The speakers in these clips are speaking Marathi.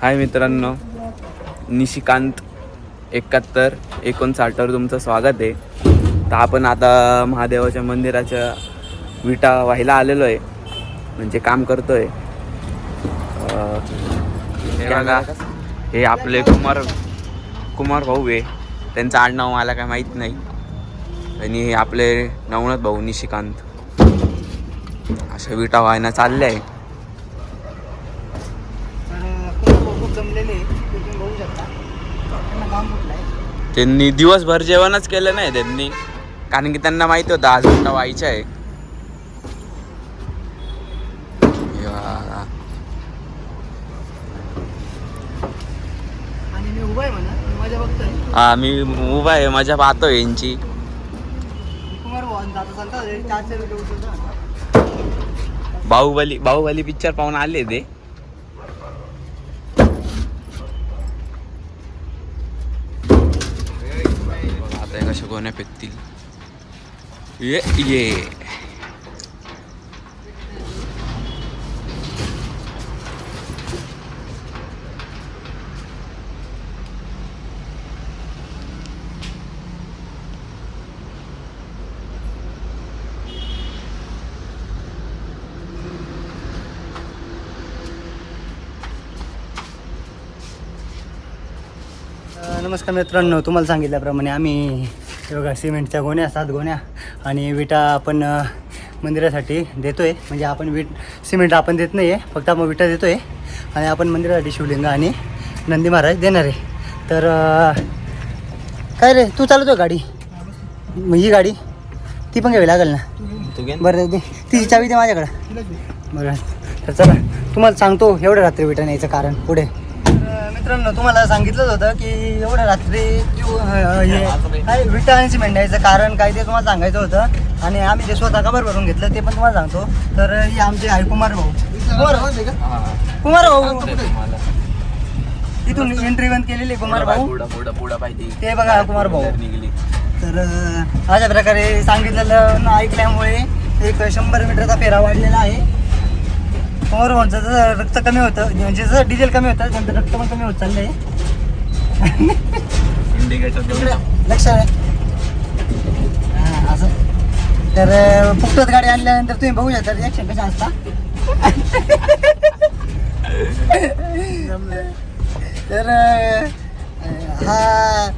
हाय मित्रांनो निशिकांत एकाहत्तर एकोणसाठवर तुमचं स्वागत आहे. तर आपण आता महादेवाच्या मंदिराच्या विटा व्हायला आलेलो आहे. म्हणजे काम करतोय. आहे हे बघा हे आपले कुमार कुमार भाऊ आहे. त्यांचं आडनाव मला काय माहीत नाही. आणि हे आपले नवनाथ भाऊ निशिकांत. अशा विटा व्हायला चालल्या आहे तर कुमार खूप जमलेले आहे. ते तुम्ही बघू शकता त्यांना आहे दिवसभर जेवणच केलं नाही त्यांनी कारण की त्यांना माहिती होतं आज मोठा व्हायचा आहे. आणि मी उभा आहे म्हणा मी माझ्या बघतोय हा मी उभा आहे मजा पाहतोय यांची कुमार भाऊ आणि जाता चालता चार चार व्हिडिओ उचलतो ना. बाहुबली बाहुबली पिक्चर पाहून आले ते आता हे कशा गोण्या फेकतील ये ये अ, नमस्कार मित्रांनो तुम्हाला सांगितल्याप्रमाणे आम्ही हे बघा सिमेंटच्या गोण्या सात गोण्या आणि विटा आपण मंदिरासाठी देतो आहे म्हणजे आपण विट सिमेंट आपण देत नाही आहे फक्त आपण विटा देतो आहे आणि आपण मंदिरासाठी शिवलिंग आणि नंदी महाराज देणार आहे. तर काय रे तू चालवतो गाडी? मग ही गाडी ती पण घ्यावी लागेल ना. बरं दे तिची चावी दे माझ्याकडं. बरं तर चला. तुम्हाला सांगतो एवढ्या रात्री विटा न्यायचं कारण. पुढे. मित्रांनो तुम्हाला सांगितलंच होतं की एवढ्या रात्री हे काय विटा आणि सिमेंट न्यायचं कारण काय ते तुम्हाला सांगायचं होतं. आणि आम्ही ते स्वतः कबर भरून घेतलं ते पण तुम्हाला सांगतो. तर हे आमचे आहे कुमार भाऊ. कुमार भाऊ. कुमार भाऊ. इथून एंट्री बंद केलेली आहे कुमार भाऊ. ते. बघा कुमार भाऊ. तर अशा प्रकारे सांगितलेलं ऐकल्यामुळे एक शंभर मीटरचा फेरा वाढलेला आहे. म्हणजे जसं रक्त कमी होतं म्हणजे जसं डिझेल कमी होतं त्यांचं रक्त पण कमी होत चाललंय. इंडिकेटर लक्ष आहे. हां, असं. तर फुकटच गाडी आणल्यानंतर तुम्ही बघू शकता रिॲक्शन कशा असता तर हा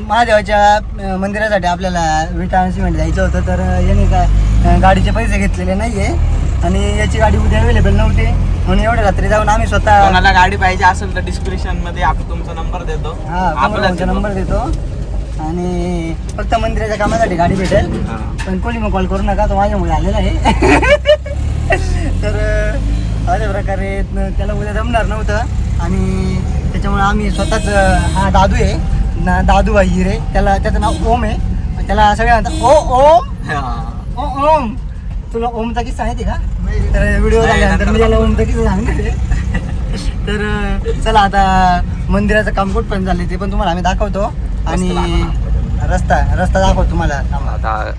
महादेवाच्या मंदिरासाठी आपल्याला विटा सिमेंट जायचं होतं तर याने काय गाडीचे पैसे घेतलेले नाही आहे आणि याची गाडी उद्या अवेलेबल नव्हती. म्हणून एवढ्या रात्री जाऊन आम्ही स्वतः कोणाला गाडी पाहिजे असेल तर डिस्क्रिप्शनमध्ये आपण तुमचा नंबर देतो. हा आपला नंबर देतो. आणि फक्त मंदिराच्या कामासाठी गाडी भेटेल. पण कोणी मग कॉल करू नका तो माझ्यामुळे आलेला आहे. तर अशा प्रकारे त्याला उद्या जमणार नव्हतं. आणि त्याच्यामुळे आम्ही स्वतःच हा दादू आहे. ना दादू भाई हिरे. त्याला त्याचं नाव ओम आहे. त्याला सगळे म्हणतात ओ ओम. ओ ओम. तुला ओमचा किस्सा माहिती का? तर व्हिडिओ झाल्यानंतर नंतर मी त्याला ओमचा किस्सा सांगणार आहे. तर चला आता मंदिराचं काम कुठपर्यंत झाले ते पण तुम्हाला आम्ही दाखवतो. आणि रस्ता रस्ता दाखवतो तुम्हाला. आता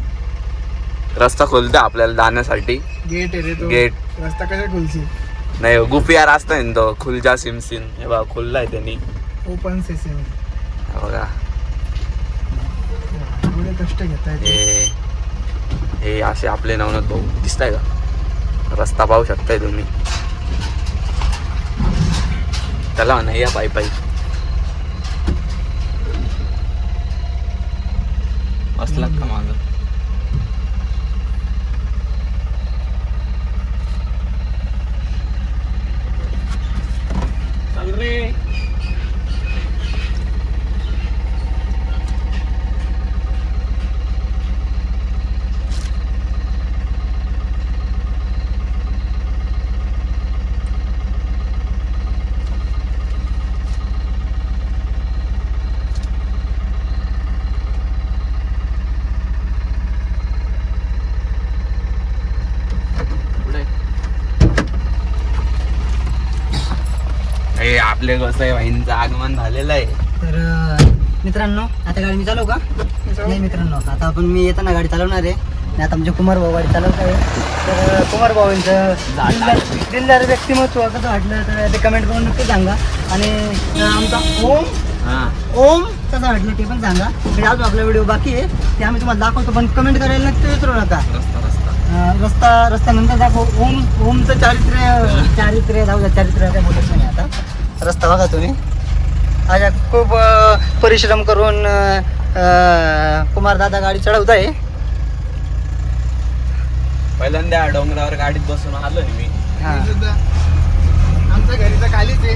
रस्ता खोलतो आपल्याला जाण्यासाठी. गेट आहे रे तो. गेट. रस्ता कसा खुलशील? नाही गुपिया रस्ता आहे ना तो. खुलजा सिमसिन हे बघा खुललाय त्यांनी. ओपन सेशन हे बघा. एवढे कष्ट घेताय ते. हे असे आपले नवनाथ भाऊ दिसताय का? रस्ता पाहू शकताय तुम्ही. त्याला नाही या पायी पायी असला का माझं चल रे पुढे हे आपले वाहिनीचं आगमन झालेलं आहे. तर मित्रांनो आता गाडी मी चालवू का? नाही मित्रांनो आता आपण मी येताना गाडी चालवणार आहे. आणि आता आमचे कुमार भाऊ गाडी चालवत आहे. तर कुमार भाऊंचं दिलदार व्यक्तिमत्व कसं वाटलं तर ते कमेंट करून नक्की सांगा. आणि आमचा ओम हा. ओम कसा वाटलं ते पण सांगा. म्हणजे अजून आपला व्हिडिओ बाकी आहे. ते आम्ही तुम्हाला दाखवतो पण कमेंट करायला नक्की विसरू नका. रस्ता रस्ता. अं, रस्ता रस्ता नंतर दाखव ओम ओमचं चारित्र्य चारित्र्य जाऊ द्या चारित्र्य काय बोलत नाही आता. रस्ता बघा तुम्ही. अशा खूप परिश्रम करून कुमार दादा गाडी चढवत आहे पहिल्यांदा डोंगरावर गाडीत बसून आलो मी. हा. आमच्या घरी तर खालीच आहे.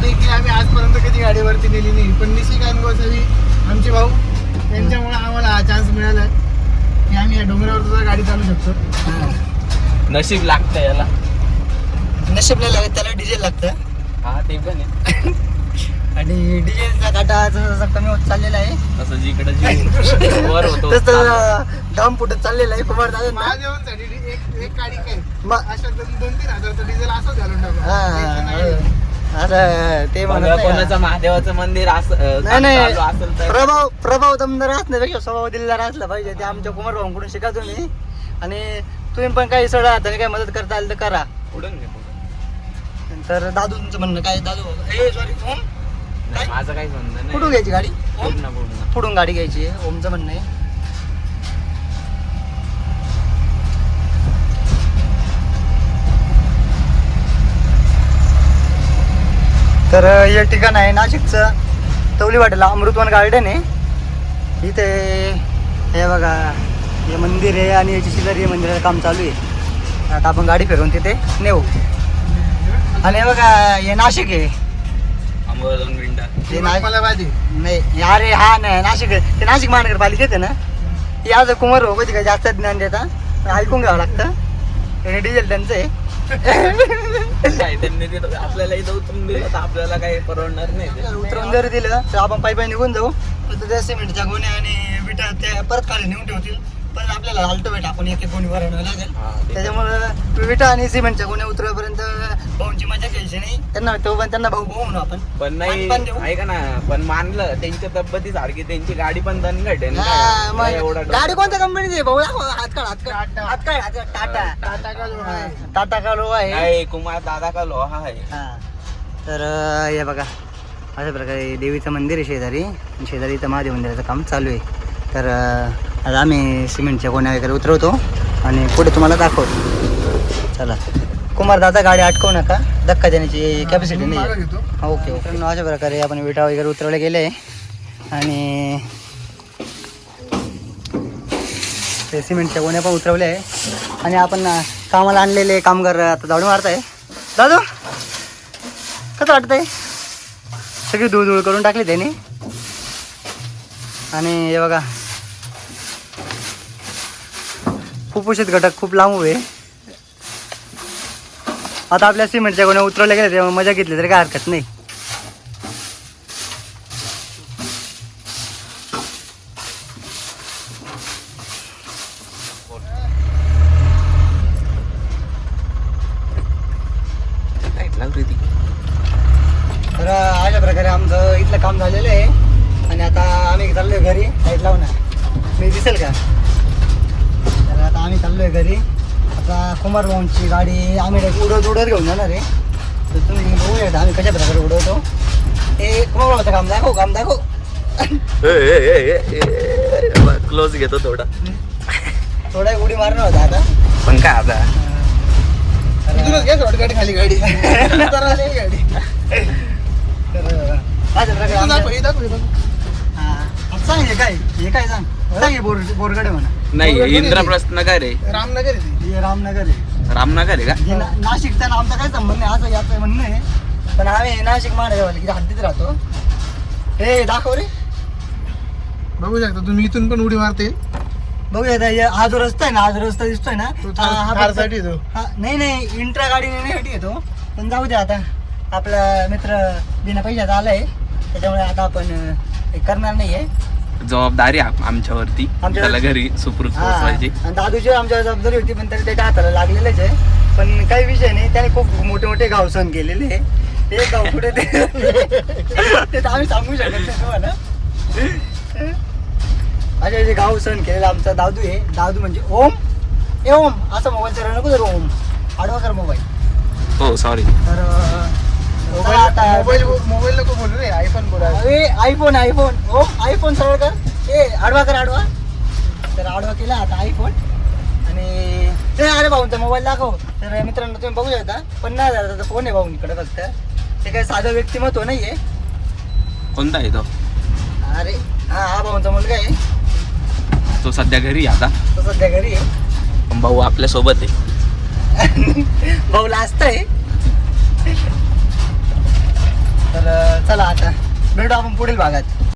देखील आम्ही आजपर्यंत कधी गाडीवरती नेली नाही. पण निशिकांत गोसावी आमचे भाऊ त्यांच्यामुळे आम्हाला हा चान्स मिळाला की आम्ही या डोंगरावर सुद्धा गाडी चालू शकतो. नशीब लागतं याला. नशीब नाही लागत त्याला डिझेल लागतं. हा ते पण आहे. आणि डिझेलचा काटा जसा कमी होत चाललेला आहे. तसं जिकडे जी वर होतो तसं दाम फुटत चाललेला आहे कुमार दादा. एक एक गाडी काय? अशा दोन दोन तीन हजारचं डिझेल असं घालून हा, टाका असं ते म्हणत कोणाचं? महादेवाचं मंदिर असं नाही प्रभाव प्रभाव दमदार असण्यापेक्षा स्वभाव दिलदार असला पाहिजे. ते आमच्या कुमार भाऊंकडून शिका तुम्ही. आणि तुम्ही पण काही सडा हाताने काही मदत करता आली तर करा. पुढून घे पुढून. तर दादू तुमचं म्हणणं काय? दादू ए सॉरी ओम? माझं काही संबंध कुठून घ्यायची गाडी? ओम? पूर्ण पूर्ण पुढून गाडी घ्यायची? आहे ओमचं म्हणणं आहे. तर हे ठिकाण आहे नाशिकचं. तवली वाटेला अमृतवन गार्डन आहे. इथे हे बघा हे मंदिर आहे आणि याची शेजारी हे मंदिराचं काम चालू आहे. आता आपण गाडी फिरवून तिथे नेऊ. आणि हे बघा हे नाशिक आहे. आंबोला दोन मिनिटं. हे ना- मला पाहिजे नाही अरे हा नाही नाशिक ते नाशिक महानगरपालिकेत आहे ना? हे आज कुमार हो कधी काय जास्त ज्ञान देता. ऐकून घ्यावं लागतं. हे डिझेल त्यांचं आहे. काय त्यांनी तिथं आपल्याला इथं उतरून दिलं तर आपल्याला काही परवडणार नाही ते. उतरवून जरी दिलं तर आपण पायी पायी निघून जाऊ. तर त्या सिमेंटच्या गोण्या आणि विटा त्या परत खाली नेऊन ठेवतील. पण आपल्याला हालतो आपण एक एक गोणी भरावं लागेल. हा, ते- त्याच्यामुळं विटा आणि सिमेंटच्या गोण्या उतरेपर्यंत भाऊंची मजा घ्यायची नाही. त्यांना तो पण त्यांना भाऊ भाऊ म्हणू आपण. पण नाही. ऐका ना पण मानलं त्यांच्या तब्येती सारखी त्यांची गाडी पण दणघट आहे हा? गाडी कोणत्या कंपनीची भाऊ दाखव, हात काढ हात काढ. टाटा. हात काढ हात काढ. टाटा. टाटा का जो आहे टाटा का लो आहे. नाही कुमार दादा का लोहा आहे हा. तर हे बघा. अशा प्रकारे देवीचं मंदिर आहे शेजारी. शेजारी इथं महादेव मंदिराचं काम चालू आहे. तर आता आम्ही सिमेंटच्या गोण्या वगैरे उतरवतो आणि पुढे तुम्हाला दाखवतो. चला. कुमार दादा गाडी अटकवू नका. धक्का देण्याची कॅपॅसिटी नाही ओके ओके. अशा प्रकारे आपण विटा वगैरे उतरवले गेले. आणि ते सिमेंटच्या गोण्या पण उतरवल्या आहे. आणि आपण कामाला आणलेले कामगार आता झाडू मारत आहे दादू कसं वाटतंय? सगळी धूळ धूळ करून टाकली त्याने. आणि हे बघा कुपोषित घटक खूप लांब आहे आता आपल्या सिमेंटच्या गोण्या उतरवल्या गेल्या तेव्हा मजा घेतली तरी काय हरकत नाही. लाइट तर अशा प्रकारे आमचं इथलं काम झालेलं आहे. आणि आता आम्ही चाललोय घरी लाइट लावणार. मी दिसेल का? आम्ही चाललोय घरी. आता कुमार भाऊंची गाडी आम्ही उडवत उडवत घेऊन जाणार आहे. तर तुम्ही बघूया आम्ही कशा प्रकारे उडवतो. ते कुमार भाऊचं काम दाखव काम दाखव. क्लोज घेतो थोडा. थोडा उडी मारणं होता आता. पण काय आता? शॉर्टकट खाली गाडी. गाडी. तर सांग हे काय? हे काय सांग? सांग हे बोर बोरगडे म्हणा. नाही इंद्रप्रस्थ नगर आहे. रामनगर आहे ते. हे रामनगर आहे. रामनगर आहे का? हे ना- नाशिकचा ना आमचा काय संबंध नाही असं याचं म्हणणं आहे. पण आम्ही नाशिक महानगरवाले किती हद्दीत राहतो. हे दाखव रे. बघू शकता तुम्ही इथून पण उडी मारते. बघूया आता हे- हा जो रस्ता आहे ना हा जो रस्ता दिसतोय ना तो हा- हा फक्त- तो हा नाही नाही इंट्रा गाडी नेण्यासाठी येतो. पण जाऊ दे आता. आपला मित्र बिना पैशाचा आलाय. त्याच्यामुळे आता आपण अं, हे करणार नाहीये. जबाबदारी आम- आमच्यावरती. आमच्या- त्याला घरी हा, पोहोचवायची. आणि दादूची आमच्या जबाबदारी होती पण तरी त्याच्या हाताला लागलेलेच आहे. पण काही विषय नाही त्याने खूप मोठे मोठे गाव सहन केलेले आहे. हे गाव कुठे ते ते तर आम्ही सांगू शकत नाही तुम्हाला. अशा जे गाव सहन केलेलं आमचा दादू आहे. दादू म्हणजे ओम. ए ओम. असं मोबाईल चालू नको जर ओम? आडवा कर मोबाईल हो सॉरी तर अं. मोबाईल मोबाईल नको बोलू रे आयफोन बोला अरे आयफोन आयफोन हो आयफोन सरळ कर. ए आडवा कर आडवा. तर आडवा केला आता आयफोन आणि ते अरे भाऊंचा मोबाईल दाखव. तर मित्रांनो तुम्ही बघू शकता. पन्नास हजाराचा फोन आहे भाऊंकडे फक्त. ते काय साधं व्यक्तिमत्व नाही आहे कोणता आहे तो? अरे हा हा भाऊंचा मुलगा आहे. तो सध्या घरी आहे आता. तो सध्या घरी आहे. भाऊ आपल्यासोबत आहे. भाऊ लास्ट आहे. तर चला आता. भेटू आपण पुढील भागात.